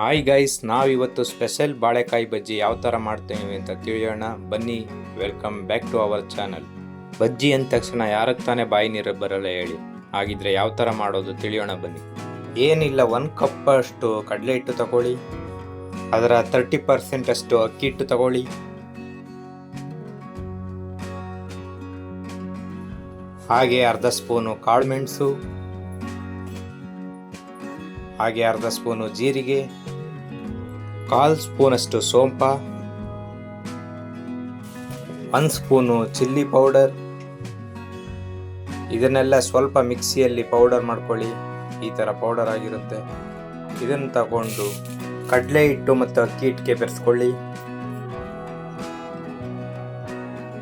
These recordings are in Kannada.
ಹಾಯ್ ಗೈಸ್ ನಾವಿವತ್ತು ಸ್ಪೆಷಲ್ ಬಾಳೆಕಾಯಿ ಬಜ್ಜಿ ಯಾವ ಥರ ಮಾಡ್ತೇವೆ ಅಂತ ತಿಳಿಯೋಣ. ಬನ್ನಿ welcome back to our channel ಬಜ್ಜಿ ಅಂದ ತಕ್ಷಣ ಯಾರಕ್ಕೆ ತಾನೇ ಬಾಯಿ ನೀರು ಬರಲ್ಲ ಹೇಳಿ. ಹಾಗಿದ್ರೆ ಯಾವ ಥರ ಮಾಡೋದು ತಿಳಿಯೋಣ ಬನ್ನಿ. ಏನಿಲ್ಲ ಒನ್ ಕಪ್ ಅಷ್ಟು ಕಡಲೆ ಹಿಟ್ಟು ತಗೊಳ್ಳಿ. ಅದರ ತರ್ಟಿ ಪರ್ಸೆಂಟ್ ಅಷ್ಟು ಅಕ್ಕಿ ಹಿಟ್ಟು ತಗೊಳ್ಳಿ. ಹಾಗೆ ಅರ್ಧ ಸ್ಪೂನು ಕಾಳುಮೆಣಸು ಹಾಗೆ ಅರ್ಧ ಸ್ಪೂನು ಜೀರಿಗೆ. ಕಾಲು ಸ್ಪೂನಷ್ಟು ಸೋಂಪ, ಒಂದು ಸ್ಪೂನು ಚಿಲ್ಲಿ ಪೌಡರ್. ಇದನ್ನೆಲ್ಲ ಸ್ವಲ್ಪ ಮಿಕ್ಸಿಯಲ್ಲಿ ಪೌಡರ್ ಮಾಡ್ಕೊಳ್ಳಿ, ಈ ಥರ ಪೌಡರ್ ಆಗಿರುತ್ತೆ. ಇದನ್ನು ತಗೊಂಡು ಕಡಲೆ ಹಿಟ್ಟು ಮತ್ತು ಅಕ್ಕಿ ಹಿಟ್ಟಿಗೆ ಬೆರೆಸ್ಕೊಳ್ಳಿ.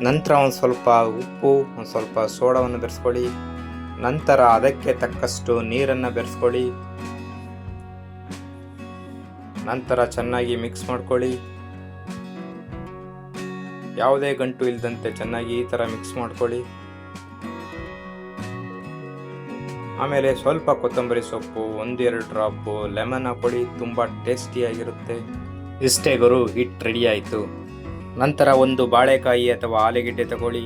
ನಂತರ ಒಂದು ಸ್ವಲ್ಪ ಉಪ್ಪು, ಒಂದು ಸ್ವಲ್ಪ ಸೋಡವನ್ನು ಬೆರೆಸ್ಕೊಳ್ಳಿ. ನಂತರ ಅದಕ್ಕೆ ತಕ್ಕಷ್ಟು ನೀರನ್ನು ಬೆರೆಸ್ಕೊಳ್ಳಿ. ನಂತರ ಚೆನ್ನಾಗಿ ಮಿಕ್ಸ್ ಮಾಡ್ಕೊಳ್ಳಿ. ಯಾವುದೇ ಗಂಟು ಇಲ್ಲದಂತೆ ಚೆನ್ನಾಗಿ ಈ ಥರ ಮಿಕ್ಸ್ ಮಾಡ್ಕೊಳ್ಳಿ. ಆಮೇಲೆ ಸ್ವಲ್ಪ ಕೊತ್ತಂಬರಿ ಸೊಪ್ಪು, ಒಂದೆರಡು ಡ್ರಾಪು ಲೆಮನ್ ಹಾಕೊಳ್ಳಿ ತುಂಬ ಟೇಸ್ಟಿಯಾಗಿರುತ್ತೆ ಇಷ್ಟೇ ಗುರು ಹಿಟ್ ರೆಡಿ ಆಯಿತು. ನಂತರ ಒಂದು ಬಾಳೆಕಾಯಿ ಅಥವಾ ಆಲೂಗೆಡ್ಡೆ ತಗೊಳ್ಳಿ.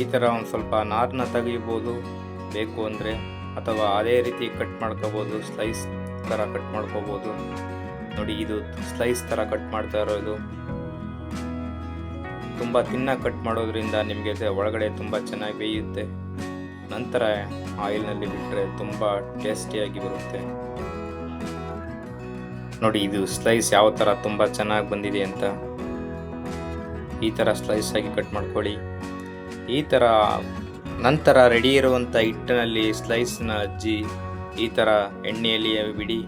ಈ ಥರ ಒಂದು ಸ್ವಲ್ಪ ನಾರನ್ನ ತೆಗಿಬೋದು ಬೇಕು ಅಂದರೆ, ಅಥವಾ ಅದೇ ರೀತಿ ಕಟ್ ಮಾಡ್ಕೋಬೋದು ಸ್ಲೈಸ್ ಥರ ಕಟ್ ಮಾಡ್ಕೋಬೋದು. ನೋಡಿ, ಇದು ಸ್ಲೈಸ್ ಥರ ಕಟ್ ಮಾಡ್ತಾ ಇರೋದು. ತುಂಬ ತಿನ್ನಾಗಿ ಕಟ್ ಮಾಡೋದ್ರಿಂದ ನಿಮಗೆ ಒಳಗಡೆ ತುಂಬ ಚೆನ್ನಾಗಿ ಬೇಯುತ್ತೆ. ನಂತರ ಆಯಿಲ್ನಲ್ಲಿ ಬಿಟ್ಟರೆ ತುಂಬ ಟೇಸ್ಟಿಯಾಗಿ ಬರುತ್ತೆ. ನೋಡಿ, ಇದು ಸ್ಲೈಸ್ ಯಾವ ಥರ ತುಂಬ ಚೆನ್ನಾಗಿ ಬಂದಿದೆ ಅಂತ. ಈ ಥರ ಸ್ಲೈಸ್ ಆಗಿ ಕಟ್ ಮಾಡ್ಕೊಳ್ಳಿ. ಈ ಥರ ನಂತರ ರೆಡಿ ಇರುವಂಥ ಹಿಟ್ಟಿನಲ್ಲಿ ಸ್ಲೈಸ್ನ ಅಜ್ಜಿ ಈ ಥರ ಎಣ್ಣೆಯಲ್ಲಿ ಬಿಡಿ.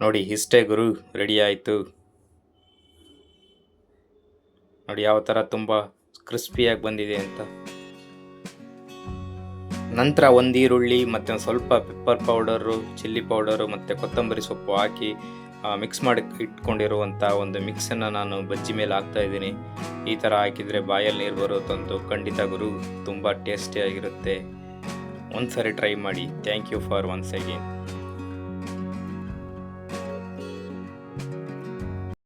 ನೋಡಿ ಇಷ್ಟೇ ಗುರು ರೆಡಿ ಆಯಿತು. ನೋಡಿ, ಯಾವ ಥರ ತುಂಬ ಕ್ರಿಸ್ಪಿಯಾಗಿ ಬಂದಿದೆ ಅಂತ. ನಂತರ ಒಂದು ಈರುಳ್ಳಿ, ಮತ್ತು ಸ್ವಲ್ಪ ಪೆಪ್ಪರ್ ಪೌಡರು ಚಿಲ್ಲಿ ಪೌಡರು ಮತ್ತು ಕೊತ್ತಂಬರಿ ಸೊಪ್ಪು ಹಾಕಿ ಮಿಕ್ಸ್ ಮಾಡಿ ಇಟ್ಕೊಂಡಿರುವಂಥ ಒಂದು ಮಿಕ್ಸನ್ನು ನಾನು ಬಜ್ಜಿ ಮೇಲೆ ಹಾಕ್ತಾ ಇದ್ದೀನಿ. ಈ ಥರ ಹಾಕಿದರೆ ಬಾಯಲ್ಲಿ ನೀರು ಬರುತ್ತಂತೂ ಖಂಡಿತ ಗುರು, ತುಂಬ ಟೇಸ್ಟಿಯಾಗಿರುತ್ತೆ ಒಂದು ಸಾರಿ ಟ್ರೈ ಮಾಡಿ. Thank you for once again